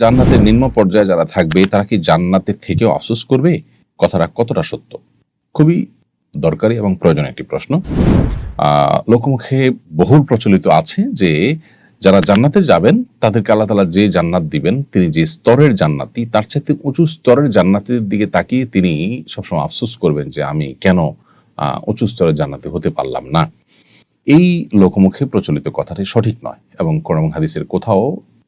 জান্নাতের নিম্ন পর্যায়ে যারা থাকবে, তারা কি জান্নাতের থেকেও আফসোস করবে? কথাটা কতটা সত্য? খুবই দরকারি এবং প্রয়োজন একটি প্রশ্ন। লোকমুখে বহুল প্রচলিত আছে যে, যারা জান্নাতে যাবেন, তাদেরকে আল্লাহ তালা যে জান্নাত দিবেন, তিনি যে স্তরের জান্নাতি, তার চাইতে উঁচু স্তরের জান্নাতের দিকে তাকিয়ে তিনি সবসময় আফসোস করবেন যে, আমি কেন উঁচু স্তরের জান্নাতে হতে পারলাম না। এই লোকমুখে প্রচলিত কথাটি সঠিক নয় এবং কোরআন হাদিসের কোথাও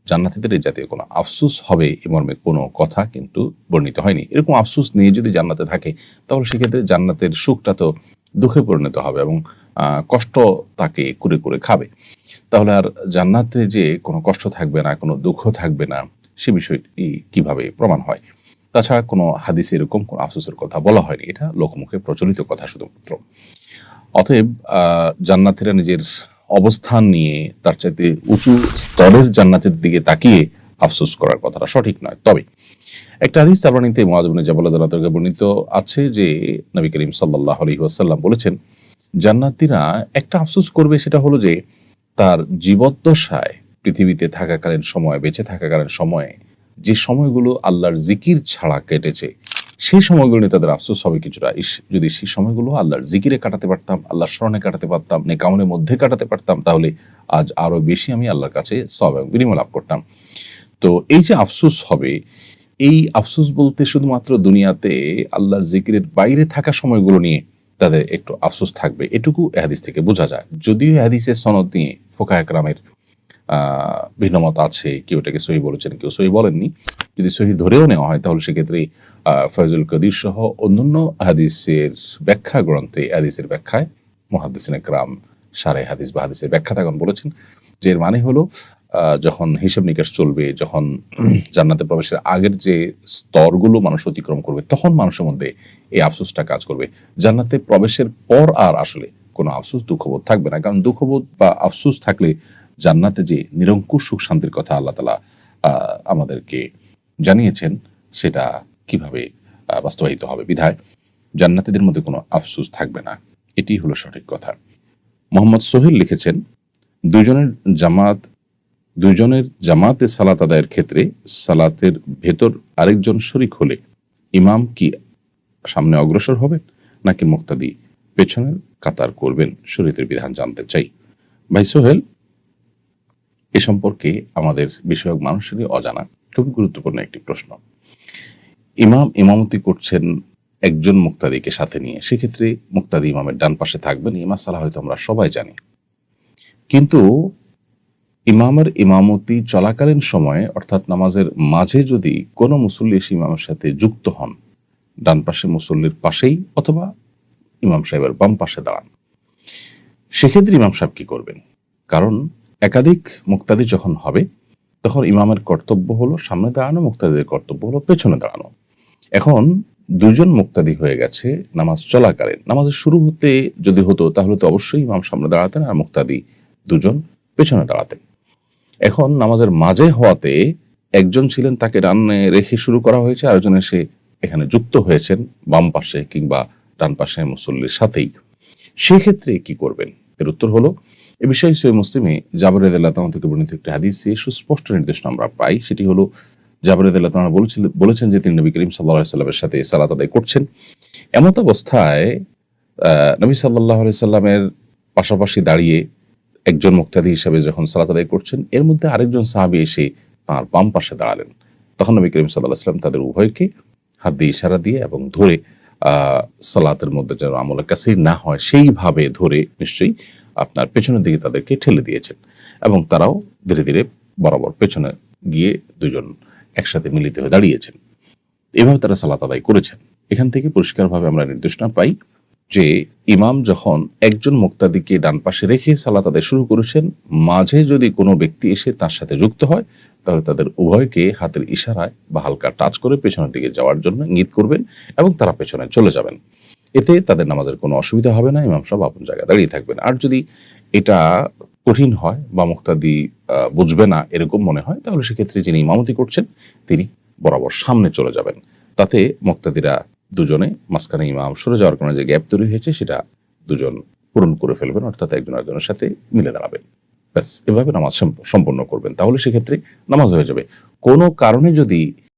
জান্নাতীদের এই জাতীয় কোনো আফসোস হবে এ মর্মে কোনো কথা কিন্তু বর্ণিত হয়নি। এরকম আফসোস নিয়ে যদি জান্নাতে থাকে, তাহলে সেক্ষেত্রে জান্নাতের সুখটা তো দুঃখে পরিণত হবে এবং কষ্ট তাকে করে করে খাবে। তাহলে আর জান্নাতে যে কোনো কষ্ট থাকবে না, কোনো দুঃখ থাকবে না, সে বিষয়টি কীভাবে প্রমাণ হয়? তাছাড়া কোনো হাদিসে এরকম কোনো আফসোসের কথা বলা হয়নি। এটা লোকমুখে প্রচলিত কথা শুধুমাত্র। অতএব জান্নাতীরা নিজের অবস্থান নিয়ে তার চাইতে উঁচু স্তরের জান্নাতের দিকে তাকিয়ে আফসোস করার কথাটা সঠিক নয়। তবে একটা হাদিস তাবানিতে মুআযিবনে জাবাল রাদিয়াল্লাহু আনহু বর্ণিত আছে যে নবী করিম সাল্লাল্লাহু আলাইহি ওয়াসাল্লাম বলেছেন, জান্নাতীরা একটা আফসোস করবে সেটা হলো যে তার জীবদ্দশায় পৃথিবীতে থাকাকালীন সময়, বেঁচে থাকাকালীন সময়ে যে সময়গুলো আল্লাহর জিকির ছাড়া কেটেছে সেই সময়গুলো নিয়ে তাদের আফসোস হবে কিছুটা। যদি সেই সময়গুলো আল্লাহর জিকিরে কাটাতে পারতাম, আল্লাহর স্মরণে কাটাতে পারতাম নেকামনের মধ্যে কাটাতে পারতাম, তাহলে আজ আরও বেশি আমি আল্লাহর কাছে সব বিনিময় লাভ করতাম। তো এই যে আফসোস হবে, এই আফসোস বলতে শুধুমাত্র দুনিয়াতে আল্লাহর জিকিরের বাইরে থাকা সময়গুলো নিয়ে তাদের একটু আফসোস থাকবে। এটুকু এহাদিস থেকে বোঝা যায়। যদিও এহাদিসের সনদ নিয়ে ফোকা একরামের ভিন্নমত আছে, কেউ এটাকে সহি বলেছেন, কেউ সহি বলেননি। যদি সহি ধরেও নেওয়া হয়, তাহলে সেক্ষেত্রে ফয়জুল কদির সহ অন্যান্য হাদিসের ব্যাখ্যা গ্রন্থে, হাদিসের ব্যাখ্যায় মহাদিসিন একরাম সারে হাদিস বা হাদিসের ব্যাখ্যা তখন বলেছেন, যে এর মানে হলো যখন হিসাব নিকাশ চলবে, যখন জান্নাতে প্রবেশের আগের যে স্তরগুলো মানুষ অতিক্রম করবে, তখন মানুষের মধ্যে এই আফসোসটা কাজ করবে। জান্নাতে প্রবেশের পর আর আসলে কোনো আফসোস, দুঃখবোধ থাকবে না। কারণ দুঃখবোধ বা আফসোস থাকলে জান্নাতে যে নিরঙ্কুশ সুখ শান্তির কথা আল্লাহ তালা আমাদেরকে জানিয়েছেন, সেটা কীভাবে বাস্তবায়িত হবে? বিধায় জান্নাতীদের মধ্যে কোনো আফসোস থাকবে না। এটি হলো সঠিক কথা। মোহাম্মদ সোহেল লিখেছেন, দুজনের জামাত, দুজনের জামাতে সালাত আদায়ের ক্ষেত্রে সালাতের ভেতর আরেকজন শরিক হলে ইমাম কি সামনে অগ্রসর হবেন, নাকি মুক্তাদি পেছনের কাতার করবেন? শরীয়তের বিধান জানতে চাই। ভাই সোহেল, এ সম্পর্কে আমাদের বিষয়ক মানুষেরই অজানা। খুবই গুরুত্বপূর্ণ একটি প্রশ্ন। ইমাম ইমামতি করছেন একজন মুক্তাদিকে সাথে নিয়ে। সেক্ষেত্রে মুক্তাদি ইমামের ডান পাশে থাকবেন, এই মাসালা হয়তো আমরা সবাই জানি। কিন্তু ইমামের ইমামতি চলাকালীন সময়ে, অর্থাৎ নামাজের মাঝে যদি কোনো মুসল্লি এসে ইমামের সাথে যুক্ত হন, ডান পাশে মুসল্লির পাশেই অথবা ইমাম সাহেবের বাম পাশে দাঁড়ান, সেক্ষেত্রে ইমাম সাহেব কি করবেন? কারণ একাধিক মুক্তাদি যখন হবে তখন ইমামের কর্তব্য হলো সামনে দাঁড়ানো, মুক্তাদিদের কর্তব্য হলো পেছনে দাঁড়ানো। এখন দুজন মুক্তাদি হয়ে গেছে নামাজ চলাকালীন। নামাজের শুরু হতে যদি হতো তাহলে তো অবশ্যই ইমাম সামনে দাঁড়াতেন আর মুক্তাদি দুজন পেছনে দাঁড়াতেন। এখন নামাজের মাঝে হওয়াতে একজন ছিলেন তাকে রান্নে রেখে শুরু করা হয়েছে, আরেকজন এসে এখানে যুক্ত হয়েছেন বাম পাশে কিংবা ডান পাশে মুসল্লির সাথেই। সেক্ষেত্রে কি করবেন? এর উত্তর হলো এ বিষয়ে সৈয় মুসলিমে জাবর আল্লাহ থেকে বর্ণিত একটি হাদিসে সুস্পষ্ট নির্দেশনা আমরা পাই। সেটি হলো, জাবর আল্লাহ বলেছিলেন বলেছেন যে তিনি নবী করিম সাল্লাহ সাল্লামের সাথে সালাত আদায় করছেন। এমত অবস্থায় নবী সাল্লাহ সাল্লামের পাশাপাশি দাঁড়িয়ে একজন মুক্তাদি হিসাবে যখন সালাত আদায় করছেন, এর মধ্যে আরেকজন সাহাবি এসে তাঁর বাম পাশে দাঁড়ালেন। তখন নবী করিম সাল্লাহ সাল্লাম তাদের উভয়কে হাত দিয়ে ইশারা দিয়ে এবং ধরে সালাতের মধ্যে যেন আমলের কাছে না হয়, সেইভাবে ধরে নিশ্চয়ই আপনার পেছনের দিকে তাদেরকে ঠেলে দিয়েছেন এবং তারাও ধীরে ধীরে বরাবর পেছনে গিয়ে দুজন একসাথে মিলিত হয়ে দাঁড়িয়েছেন। এভাবে তারা সালাত আদায় করেছেন। এখান থেকে পরিষ্কারভাবে আমরা নির্দেশনা পাই যে ইমাম যখন একজন মুক্তাদিকে ডান পাশে রেখে সালাত আদায় শুরু করেছেন, মাঝে যদি কোনো ব্যক্তি এসে তার সাথে যুক্ত হয়, তাহলে তাদের উভয়কে হাতের ইশারায় বা হালকা টাচ করে পেছনের দিকে যাওয়ার জন্য ইঙ্গিত করবেন এবং তারা পেছনে চলে যাবেন। এতে তাদের নামাজের কোনো অসুবিধা হবে না, ইমাম সাহেব আপন জায়গায় দাঁড়িয়ে থাকবেন। আর যদি এটা কঠিন হয় বা মুক্তাদি বুঝবে না এরকম মনে হয়, তাহলে সেক্ষেত্রে যিনি ইমামতি করছেন, তিনি বরাবর সামনে চলে যাবেন। তাতে মুক্তাদিরা দুজনে মাঝখানে ইমাম সরে যাওয়ার কারণে যে গ্যাপ তৈরি হয়েছে, সেটা দুজন পূরণ করে ফেলবেন, অর্থাৎ একজন একজনের সাথে মিলে দাঁড়াবেন। ব্যাস, এভাবে নামাজ সম্প- সম্পন্ন করবেন। তাহলে সেক্ষেত্রে নামাজ হয়ে যাবে। কোনো কারণে যদি